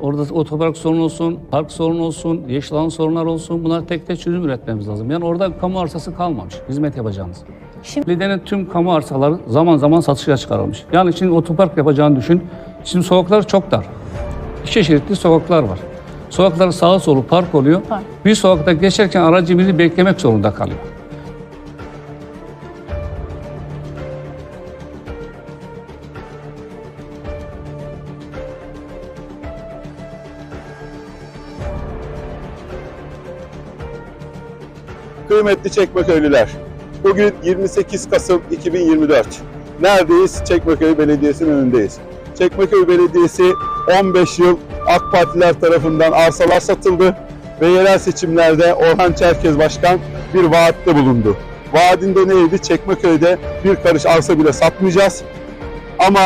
Orada otopark sorunu olsun, park sorunu olsun, yeşil alan sorunlar olsun. Bunlar tek tek çözüm üretmemiz lazım. Yani orada kamu arsası kalmamış hizmet yapacağımız. Şimdi- Belediyenin tüm kamu arsaları zaman zaman satışa çıkarılmış. Yani şimdi otopark yapacağını düşün. Şimdi sokaklar çok dar. İki şeritli sokaklar var. Sokakların sağı solu park oluyor. Park. Bir sokakta geçerken aracı biri beklemek zorunda kalıyor. Kıymetli Çekmeköylüler, bugün 28 Kasım 2024. Neredeyiz? Çekmeköy Belediyesi'nin önündeyiz. Çekmeköy Belediyesi 15 yıl AK Partiler tarafından arsalar satıldı ve yerel seçimlerde Orhan Çerkez Başkan bir vaatte bulundu. Vaadinde neydi? Çekmeköy'de bir karış arsa bile satmayacağız.